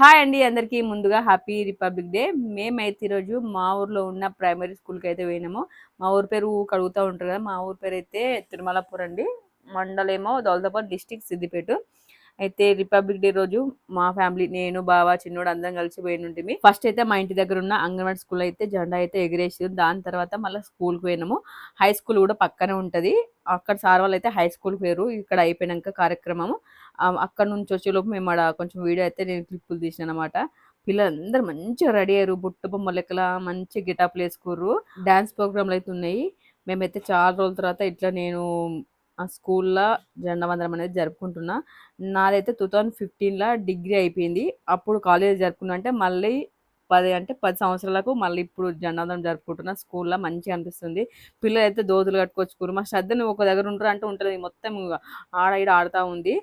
Hi అండి అందరికీ. ముందుగా హ్యాపీ రిపబ్లిక్ డే. మేమైతే ఈరోజు మా ఊర్లో ఉన్న ప్రైమరీ స్కూల్కి అయితే పోయినాము. మా ఊరి పేరు కడుగుతూ ఉంటారు కదా మా ఊరి పేరు అయితే తిరుమలపూర్ అండి మండలేమో దౌలతాబాద్ డిస్టిక్ సిద్దిపేట. అయితే రిపబ్లిక్ డే రోజు మా ఫ్యామిలీ నేను బావ చిన్నోడు అందరం కలిసి పోయిన ఫస్ట్ అయితే మా ఇంటి దగ్గర ఉన్న అంగన్వాడీ స్కూల్ అయితే జెండా అయితే ఎగిరేసి దాని తర్వాత మళ్ళీ స్కూల్కి పోయినాము. హై స్కూల్ కూడా పక్కనే ఉంటుంది. అక్కడ సార్ వాళ్ళు అయితే హై స్కూల్ పేరు ఇక్కడ అయిపోయినాక కార్యక్రమము. అక్కడ నుంచి వచ్చేలోపు మేము ఆడ కొంచెం వీడియో అయితే నేను క్లిప్పులు తీసిన అనమాట పిల్లలందరూ మంచిగా రెడీ అయ్యారు. బుట్ట బొమ్మ లెక్కల మంచి గిటాప్లు వేసుకోరు డాన్స్ ప్రోగ్రాంలు అయితే ఉన్నాయి. మేమైతే చాలా రోజుల తర్వాత ఇట్లా నేను స్కూల్లో జెండా వందనం అనేది జరుపుకుంటున్నా. నాదైతే టూ థౌజండ్ ఫిఫ్టీన్లో డిగ్రీ అయిపోయింది. అప్పుడు కాలేజ్ జరుపుకున్నా అంటే మళ్ళీ పది అంటే పది సంవత్సరాలకు మళ్ళీ ఇప్పుడు జెండావందనం జరుపుకుంటున్నా స్కూల్లో మంచిగా అనిపిస్తుంది. పిల్లలు అయితే దోతులు కట్టుకొచ్చుకోరు. మా శ్రద్ధ నువ్వు ఒక దగ్గర ఉంటారు అంటే ఉంటుంది మొత్తం ఆడ ఈడ ఆడుతూ ఉంది.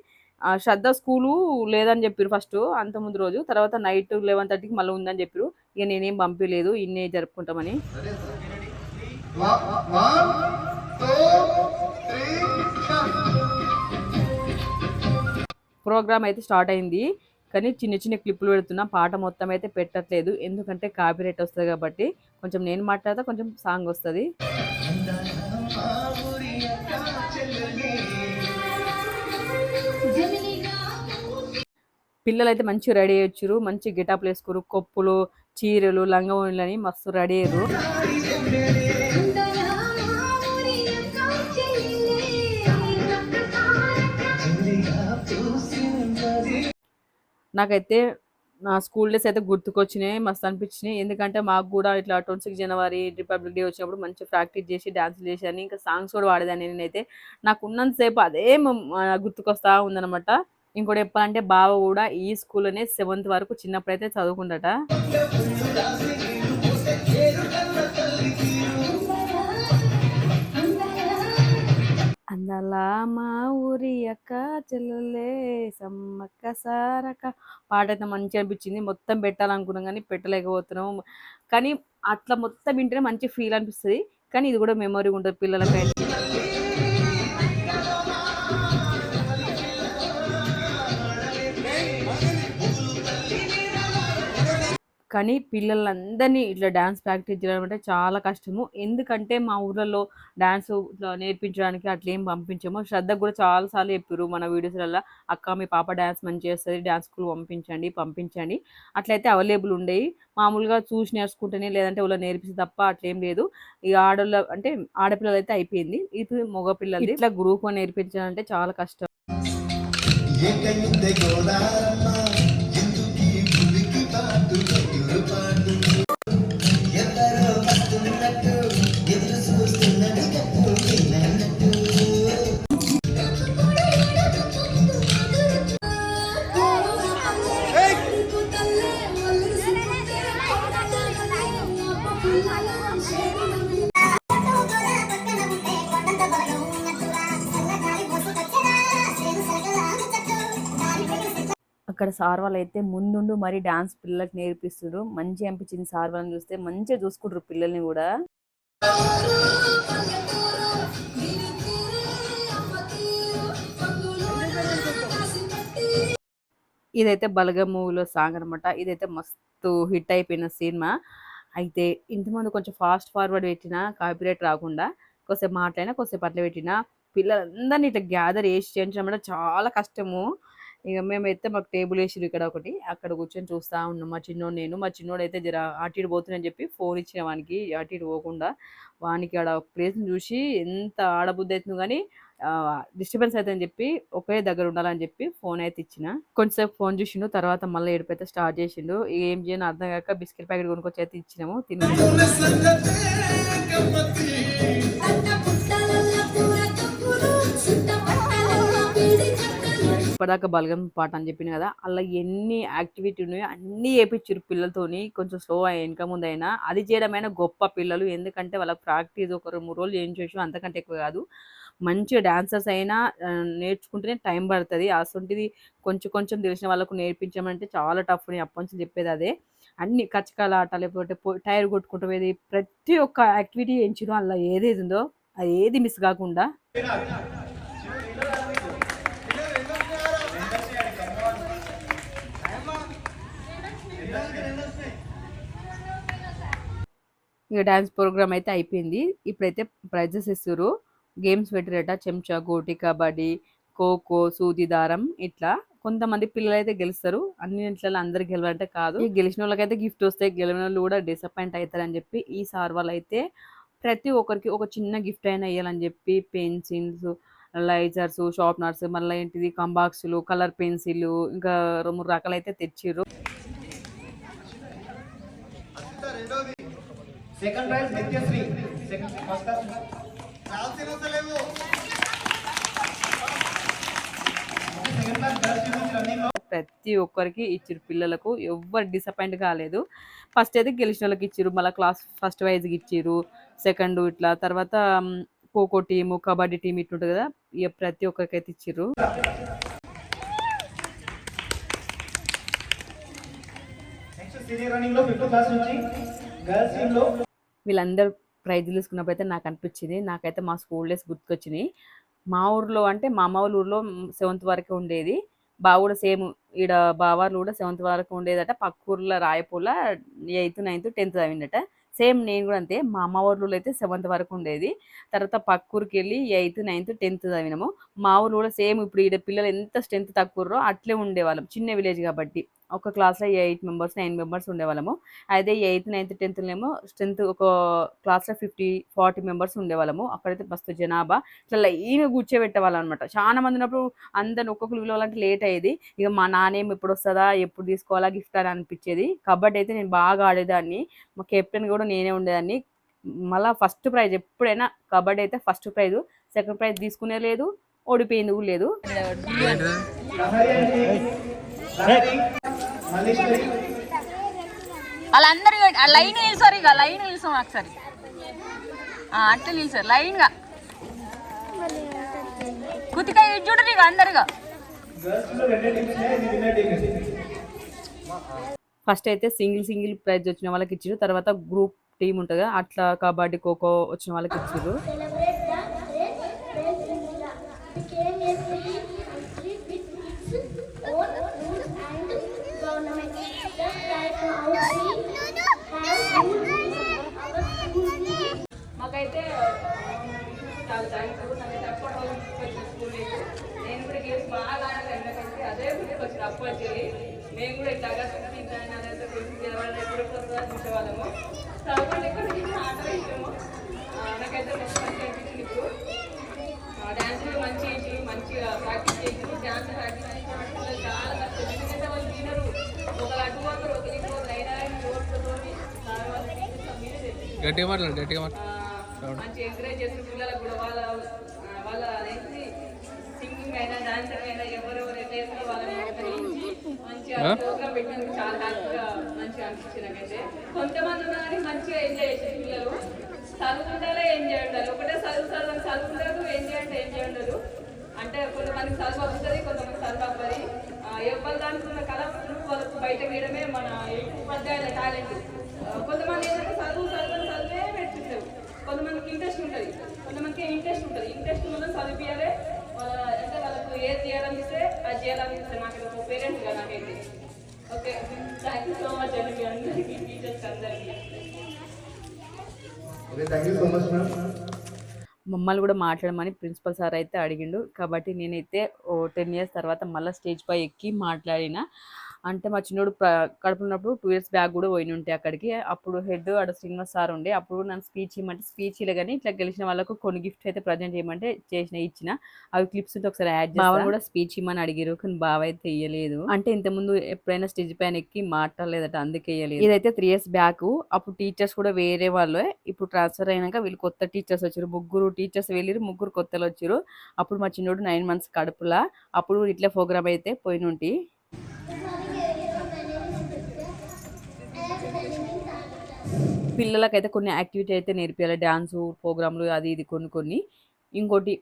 ఆ శ్రద్ధ స్కూలు లేదని చెప్పారు ఫస్ట్ అంత ముందు రోజు. తర్వాత నైట్ లెవెన్ థర్టీకి మళ్ళీ ఉందని చెప్పారు. ఇక నేనేం పంపించలేదు ఇన్నే జరుపుకుంటామని. ప్రోగ్రామ్ అయితే స్టార్ట్ అయింది. కానీ చిన్న చిన్న క్లిప్పులు పెడుతున్నా పాట మొత్తం అయితే పెట్టట్లేదు. ఎందుకంటే కాపీరేట్ వస్తుంది కాబట్టి కొంచెం నేను మాట్లాడతా కొంచెం సాంగ్ వస్తుంది. పిల్లలు అయితే మంచిగా రెడీ అయ్యొచ్చారు మంచి గిటాప్లు వేసుకోరు. కొప్పులు చీరలు లంగవోణులు అని మస్తు రెడీ అయ్యారు. నాకైతే నా స్కూల్ డేస్ అయితే గుర్తుకొచ్చినాయి మస్తు అనిపించినాయి. ఎందుకంటే మాకు కూడా ఇట్లా ట్వంటీ సిక్స్ జనవరి రిపబ్లిక్ డే వచ్చినప్పుడు మంచి ప్రాక్టీస్ చేసి డాన్స్ చేశాను. ఇంకా సాంగ్స్ కూడా వాడేదాన్ని నేనైతే. నాకు ఉన్నంతసేపు అదే గుర్తుకొస్తా ఉందనమాట ఇంకోటి చెప్పాలంటే బావ కూడా ఈ స్కూల్లోనే సెవెంత్ వరకు చిన్నప్పుడైతే చదువుకుందట అందలా మా ఊరి అక్క చెల్లెలే సమ్మక్క సారక్క. పాట అయితే మంచిగా అనిపించింది. మొత్తం పెట్టాలనుకున్నాం కానీ పెట్టలేకపోతున్నాం. కానీ అట్లా మొత్తం వింటేనే మంచి ఫీల్ అనిపిస్తుంది. కానీ ఇది కూడా మెమరీ ఉంటుంది పిల్లలకైతే. కానీ పిల్లలందరినీ ఇట్లా డాన్స్ ప్రాక్టీస్ చేయడం అంటే చాలా కష్టము. ఎందుకంటే మా ఊర్లలో డాన్స్ ఇట్లా నేర్పించడానికి అట్లా ఏం పంపించము. శ్రద్ధ కూడా చాలా సార్లు చెప్పారు మన వీడియోస్లలో అక్క మీ పాప డాన్స్ మంచిగా చేస్తుంది డాన్స్ స్కూల్ పంపించండి పంపించండి. అట్లయితే అవైలబుల్ ఉండేవి మామూలుగా చూసి నేర్చుకుంటేనే లేదంటే వాళ్ళ నేర్పిస్తే తప్ప అట్లేం లేదు. ఈ ఆడోళ్ళ అంటే ఆడపిల్లలు అయితే అయిపోయింది. ఇప్పుడు మగ పిల్లలు ఇట్లా గ్రూప్ నేర్పించాలంటే చాలా కష్టం. అక్కడ సార్ వాళ్ళు అయితే ముందుండు మరి డాన్స్ పిల్లలకి నేర్పిస్తున్నారు మంచిగా అనిపించింది సార్ వాళ్ళని చూస్తే. మంచిగా చూసుకుంటారు పిల్లల్ని కూడా. ఇదైతే బలగం మూవీలో సాంగ్ అనమాట ఇదైతే మస్తు హిట్ అయిపోయిన సినిమా. అయితే ఇంతకుముందు కొంచెం ఫాస్ట్ ఫార్వర్డ్ పెట్టిన కాపీరైట్ రాకుండా కొద్దిసేపు మాట్లాడినా కొద్దిసేపు అట్లా పెట్టిన పిల్లలందరినీ ఇట్లా గ్యాదర్ చేసి చేయించడం అంటే చాలా కష్టము. ఇక మేమైతే మాకు టేబుల్ వేసిరు ఇక్కడ ఒకటి. అక్కడ కూర్చొని చూస్తా ఉన్నాం. మా చిన్నోడు నేను మా చిన్నోడు అయితే జర అటు ఇటు పోతున్నాని చెప్పి ఫోన్ ఇచ్చిన వానికి అటు ఇటు పోకుండా. వానికి ఆడ ప్లేస్ని చూసి ఎంత ఆడబుద్ధి అవుతుంది కానీ డిస్టర్బెన్స్ అవుతుందని చెప్పి ఒకే దగ్గర ఉండాలని చెప్పి ఫోన్ అయితే ఇచ్చిన. కొంచెంసేపు ఫోన్ చూసిండు తర్వాత మళ్ళీ ఏడుపైతే స్టార్ట్ చేసిండు. ఏం చేయను అర్థం కాక బిస్కెట్ ప్యాకెట్ కొనుక్కొచ్చి అయితే ఇచ్చినాము తిన్నాము. ఇప్పటిదాకా బలగం పాట అని చెప్పిన కదా అలా ఎన్ని యాక్టివిటీ ఉన్నాయో అన్నీ చేపించారు పిల్లలతోని కొంచెం స్లో వెనక ముందు అయినా అది చేయడమైనా గొప్ప పిల్లలు. ఎందుకంటే వాళ్ళకి ప్రాక్టీస్ ఒక రెండు మూడు రోజులు చేయించవచ్చు అంతకంటే ఎక్కువ కాదు. మంచిగా డాన్సర్స్ అయినా నేర్చుకుంటేనే టైం పడుతుంది. అసలుంటిది కొంచెం కొంచెం తెలిసిన వాళ్ళకు నేర్పించమంటే చాలా టఫ్ నేను అప్పటి నుంచి చెప్పేది అదే. అన్ని కచ్చకాల ఆట లేకపోతే టైర్ కొట్టుకుంటూ ప్రతి ఒక్క యాక్టివిటీ చేయించారు అలా ఏదేది ఉందో అది ఏది మిస్ కాకుండా. ఇక డ్యాన్స్ ప్రోగ్రామ్ అయితే అయిపోయింది. ఇప్పుడైతే ప్రైజెస్ ఇస్తారు గేమ్స్ పెట్టారట చెంచా గోటి కబడ్డీ ఖోఖో సూది దారం ఇట్లా. కొంతమంది పిల్లలు అయితే గెలుస్తారు అన్నింటిలో అందరు గెలవాలంటే కాదు. గెలిచిన వాళ్ళకైతే గిఫ్ట్ వస్తాయి. గెలిచిన వాళ్ళు కూడా డిసప్పాయింట్ అవుతారని చెప్పి ఈ సార్ వాళ్ళు అయితే ప్రతి ఒక్కరికి ఒక చిన్న గిఫ్ట్ అయినా ఇవ్వాలని చెప్పి పెన్సిల్స్ లైజర్స్ షార్ప్నర్స్ మళ్ళీ ఏంటిది? కంబాక్స్లు కలర్ పెన్సిల్ ఇంకా రెండు మూడు రకాలు అయితే తెచ్చిర్రు. Second prize Nithyasri. Second first ప్రతి ఒక్కరికి ఇచ్చిరు పిల్లలకు. ఎవ్వరు డిసప్పాయింట్ కాలేదు. ఫస్ట్ అయితే గెలిచిన వాళ్ళకి ఇచ్చిరు. మళ్ళీ క్లాస్ ఫస్ట్ వైజ్కి ఇచ్చిరు. సెకండ్ ఇట్లా తర్వాత ఖోఖో టీము కబడ్డీ టీం ఇట్లుంటుంది కదా. ఇక ప్రతి ఒక్కరికి అయితే ఇచ్చిర్రు నెక్స్ట్ సీనియర్ రన్నింగ్లో ఫిఫ్త్ క్లాస్ నుంచి గర్ల్స్ టీమ్లో వీళ్ళందరూ ప్రైజ్ తీసుకున్నప్పుడు అయితే నాకు అనిపించింది నాకైతే మా స్కూల్ డేస్ గుర్తుకొచ్చినాయి. మా ఊర్లో అంటే మా అమ్మ ఊర్లో సెవెంత్ వరకు ఉండేది. బావ కూడా సేమ్ ఈడ బావార్లు కూడా సెవెంత్ వరకు ఉండేదట. పక్క ఊర్లో రాయపూల ఎయిత్ నైన్త్ టెన్త్ చదివిందట. సేమ్ నేను కూడా అంతే. మా అమ్మ ఊర్లో అయితే సెవెంత్ వరకు ఉండేది. తర్వాత పక్క ఊరికి వెళ్ళి ఎయిత్ నైన్త్ టెన్త్ చదివినాము. మా ఊర్లో కూడా సేమ్ ఇప్పుడు ఈడ పిల్లలు ఎంత స్ట్రెంత్ తక్కువరో అట్లే ఉండేవాళ్ళం. చిన్న విలేజ్ కాబట్టి. ఒక క్లాస్లో ఎయిట్ మెంబర్స్ నైన్ మెంబర్స్ ఉండేవాళ్ళము. అయితే ఎయిత్ నైన్త్ టెన్త్లేమో స్ట్రెంత్ ఒక క్లాస్లో ఫిఫ్టీ ఫార్టీ మెంబర్స్ ఉండేవాళ్ళము. అక్కడైతే మస్తు జనాభా. ఇట్లా లైన్గా కూర్చోబెట్టేవాళ్ళం అనమాట చాలా మంది ఉన్నప్పుడు అందరిని ఒక్కొక్కరు పిలవాలంటే లేట్ అయ్యేది. ఇక మా నానేం ఎప్పుడు వస్తుందా ఎప్పుడు తీసుకోవాలా గిఫ్ట్ అని అనిపించేది. కబడ్డీ అయితే నేను బాగా ఆడేదాన్ని. మా కెప్టెన్ కూడా నేనే ఉండేదాన్ని. మళ్ళీ ఫస్ట్ ప్రైజ్ ఎప్పుడైనా కబడ్డీ అయితే ఫస్ట్ ప్రైజ్ సెకండ్ ప్రైజ్ తీసుకునే లేదు ఓడిపోయింది కూడా లేదు వాళ్ళందరూ ఆ లైన్ నిలిచారు ఇక లైన్ నిలిచాం ఒకసారి అట్లా నిలిచారు లైన్గా. కుతికాయ చూడరు ఇక అందరుగా ఫస్ట్ అయితే సింగిల్ సింగిల్ ప్రైజ్ వచ్చిన వాళ్ళకి ఇచ్చారు తర్వాత గ్రూప్ టీం ఉంటుంది అట్లా కబడ్డీ ఖోఖో వచ్చిన వాళ్ళకి ఇచ్చారు నాకైతే అప్పటి నేను కూడా గేమ్స్ బాగా ఆడాను నాకైతే అదే గుర్తుకొచ్చిన అప్పటి మేము కూడా ఇట్లాగా తింటాను అదంతా కొంచెం గెలవాలని ఎప్పుడు కొత్తగా చూసేవాళ్ళము చదవండి కూడా ఆట ఇష్టము నాకైతే మంచి మంచి అనిపించింది ఇప్పుడు డ్యాన్స్ మంచి చేసి మంచిగా ప్రాక్టీస్ చేసి డ్యాన్స్ ప్రాక్టీస్ చేసి చాలా కష్టం ఎందుకంటే వాళ్ళు ఒకరు అటు పోతారు అయినా గట్టిగా మాట్లాడు గట్టిగా మాట్లాడు. మంచి ఎంకరేజ్ చేస్తున్న పిల్లలకు కూడా వాళ్ళ వాళ్ళ ఏంటి సింగింగ్ అయినా డాన్సింగ్ అయినా ఎవరెవరు ఎట్లా మంచిగా ప్రోగ్రామ్ పెట్టినందుకు చాలా హ్యాపీగా మంచిగా అనిపించింది నాకైతే. కొంతమంది ఉన్నా కానీ మంచిగా ఎంజాయ్ చేసే పిల్లలు. చదువుకుంటారే ఎంజాయ్ ఉండాలి. ఒకటే చదువు చదువు చదువుకుంటారు ఎంజాయ్ అంటే ఎంజాయ్ ఉండదు. అంటే కొంతమందికి చదువు వస్తుంది కొంతమంది చదువు అవ్వదు ఎవరి దానికి ఉన్న కళ వాళ్ళకు బయట వేయడమే మన ఉపాధ్యాయుల టాలెంట్. కొంతమంది ఏంటంటే చదువు చదువు చదివే పెట్టిస్తారు కొంతమందికి ఇంట్రెస్ట్ ఉంటుంది. కొంతమందికి ఇంట్రెస్ట్ ఉంటుంది? ఇంట్రెస్ట్ మనం చదివియాలి అంటే వాళ్ళకు ఏది చేయాలనిస్తే అది చేయాలనిపిస్తే నాకు ఒక పేరెంట్గా నాకైతే. Okay thank you so much అండి మీ అందరికీ టీచర్స్ అందరికీ. మమ్మల్ని కూడా మాట్లాడమని ప్రిన్సిపల్ సార్ అయితే అడిగిండు. కాబట్టి నేనైతే ఓ టెన్ ఇయర్స్ తర్వాత మళ్ళీ స్టేజ్ పై ఎక్కి మాట్లాడిన. అంటే మా చిన్నోడు కడుపు ఉన్నప్పుడు టూ ఇయర్స్ బ్యాక్ కూడా పోయిన ఉంటే అక్కడికి. అప్పుడు హెడ్ ఆడ శ్రీనివాస్ సార్ ఉండే. అప్పుడు నన్ను స్పీచ్ ఇవ్వమంటే స్పీచ్ ఇలా కానీ ఇట్లా గెలిచిన వాళ్ళకు కొన్ని గిఫ్ట్స్ అయితే ప్రజెంట్ చేయమంటే చేసిన ఇచ్చిన. అవి క్లిప్స్ ఉంటే ఒకసారి యాడ్ బావ కూడా స్పీచ్ ఇమ్మని అడిగారు కానీ బావ అయితే ఇయ్యలేదు. అంటే ఇంతకుముందు ఎప్పుడైనా స్టేజ్ పైన ఎక్కి మాట్లాడలేదట అందుకే ఇయ్యలేదు. ఇదైతే త్రీ ఇయర్స్ బ్యాక్. అప్పుడు టీచర్స్ కూడా వేరే వాళ్ళే. ఇప్పుడు ట్రాన్స్ఫర్ అయినాక వీళ్ళు కొత్త టీచర్స్ వచ్చారు ముగ్గురు టీచర్స్ వెళ్ళిరు ముగ్గురు కొత్తలు వచ్చారు అప్పుడు మా చిన్నోడు నైన్ మంత్స్ కడుపులా. అప్పుడు ఇట్లా ప్రోగ్రామ్ అయితే పోయినుంటి పిల్లలకైతే కొన్ని యాక్టివిటీ అయితే నేర్పించాలి డ్యాన్సు ప్రోగ్రాంలు అది ఇది కొన్ని కొన్ని. ఇంకోటి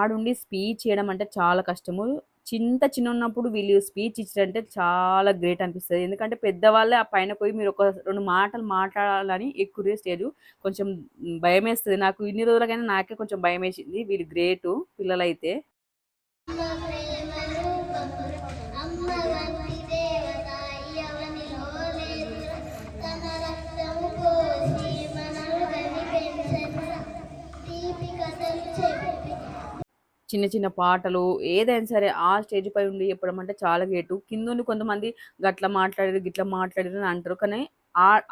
ఆడుండి స్పీచ్ చేయడం అంటే చాలా కష్టము. చింత చిన్న ఉన్నప్పుడు వీళ్ళు స్పీచ్ ఇచ్చారంటే చాలా గ్రేట్ అనిపిస్తుంది. ఎందుకంటే పెద్దవాళ్ళే ఆ పైన పోయి మీరు ఒక రెండు మాటలు మాట్లాడాలని ఎక్కువ స్టేజ్ కొంచెం భయం వేస్తుంది నాకు ఇన్ని రోజులకైనా నాకే కొంచెం భయం వేసింది వీళ్ళు గ్రేటు పిల్లలైతే. చిన్న చిన్న పాటలు ఏదైనా సరే ఆ స్టేజ్ పై ఉండి చెప్పడం అంటే చాలా గేటు కింద ఉండి కొంతమంది గట్ల మాట్లాడారు గిట్ల మాట్లాడారు అని అంటారు. కానీ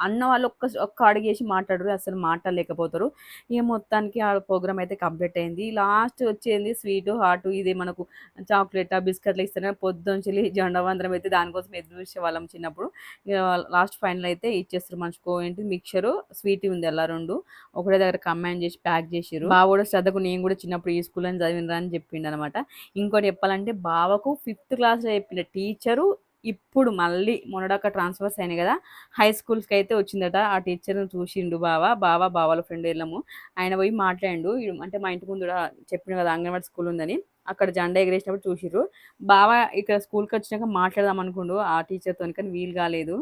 అన్న వాళ్ళు ఒక్క ఒక్క అడిగేసి మాట్లాడరు అసలు మాట్లాడలేకపోతారు. ఇక మొత్తానికి ఆ ప్రోగ్రామ్ అయితే కంప్లీట్ అయింది. లాస్ట్ వచ్చేది స్వీట్ హాట్ ఇది మనకు చాక్లెట్ బిస్కెట్లు ఇస్తేనే పొద్దుంచి జెండవందరం అయితే దానికోసం ఎదురు చూసేవాళ్ళం చిన్నప్పుడు. లాస్ట్ ఫైనల్ అయితే ఇచ్చేస్తారు మనసుకో ఏంటి? మిక్చర్ స్వీట్ ఉంది అలా రెండు. ఒకటే దగ్గర కంబైన్ చేసి ప్యాక్ చేసిర్రు. బావ కూడా శ్రద్ధకు నేను కూడా చిన్నప్పుడు ఈ స్కూల్ అని చదివినరా అని చెప్పిండు అనమాట ఇంకోటి చెప్పాలంటే బావకు ఫిఫ్త్ క్లాస్లో చెప్పిన టీచరు ఇప్పుడు మళ్ళీ మొన్నడొక్క ట్రాన్స్ఫర్స్ అయినాయి కదా. హై స్కూల్స్కి అయితే వచ్చిందట. ఆ టీచర్ని చూసిండు బావ. బావ బావాల ఫ్రెండ్ వెళ్ళాము ఆయన పోయి మాట్లాడిండు. అంటే మా ఇంటి ముందు చెప్పిన కదా అంగన్వాడీ స్కూల్ ఉందని అక్కడ జెండా ఎగరేసినప్పుడు చూసిర్రు. బావ ఇక్కడ స్కూల్కి వచ్చినాక మాట్లాడదాం అనుకుండు. ఆ టీచర్తో కానీ వీలు కాలేదు.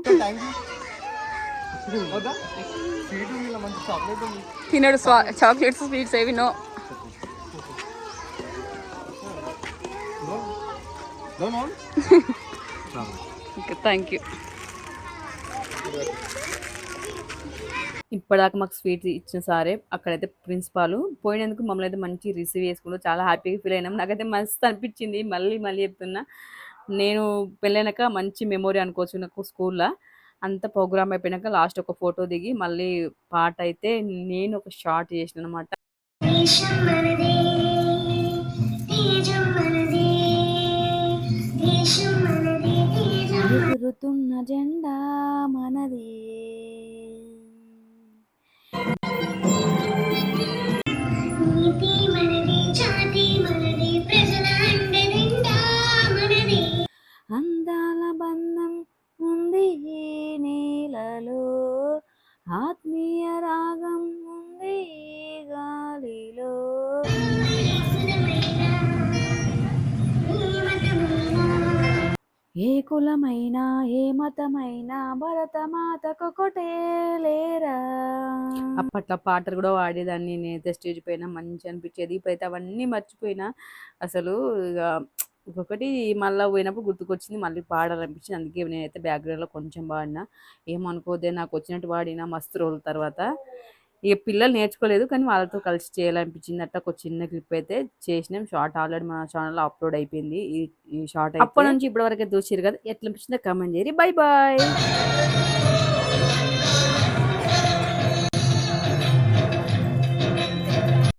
తినడు చాక్లెట్స్ స్వీట్స్ ఏవి నో. థ్యాంక్ యూ ఇప్పటిదాకా మాకు స్వీట్ ఇచ్చిన సారే అక్కడైతే ప్రిన్సిపాల్ పోయినందుకు మమ్మల్ని అయితే మంచి రిసీవ్ చేసుకుంటూ చాలా హ్యాపీగా ఫీల్ అయినాం. నాకైతే మస్తు అనిపించింది మళ్ళీ మళ్ళీ చెప్తున్నా. నేను పెళ్ళైనాక మంచి మెమొరీ అనుకోవచ్చు నాకు స్కూల్లో. అంత ప్రోగ్రామ్ అయిపోయినాక లాస్ట్ ఒక ఫోటో దిగి మళ్ళీ పాట అయితే నేను ఒక షార్ట్ చేసిన అనమాట దేశం tung ఏ కులమైనా ఏ మతమైనా భరతమాతకు లేరా? అప్పట్లో పాటలు కూడా వాడేదాన్ని. నేనైతే స్టేజ్ పైన మంచి అనిపించేది ఇప్పుడైతే అవన్నీ మర్చిపోయినా అసలు ఇక ఒక్కొక్కటి మళ్ళీ పోయినప్పుడు గుర్తుకొచ్చింది మళ్ళీ పాడాలనిపించింది. అందుకే నేనైతే బ్యాక్గ్రౌండ్లో కొంచెం పాడినా. ఏమనుకోదే నాకు వచ్చినట్టు పాడినా మస్తు రోజుల తర్వాత ఇక పిల్లలు నేర్చుకోలేదు కానీ వాళ్ళతో కలిసి చేయాలనిపించింది అట్లా ఒక చిన్న క్లిప్ అయితే చేసినాం. షార్ట్ ఆల్రెడీ మన ఛానల్లో అప్లోడ్ అయిపోయింది. ఈ షార్ట్ అప్పటి నుంచి ఇప్పటి వరకు చూసిరు కదా. ఎట్లా అనిపించిందో కమెంట్ చేయరు బై బాయ్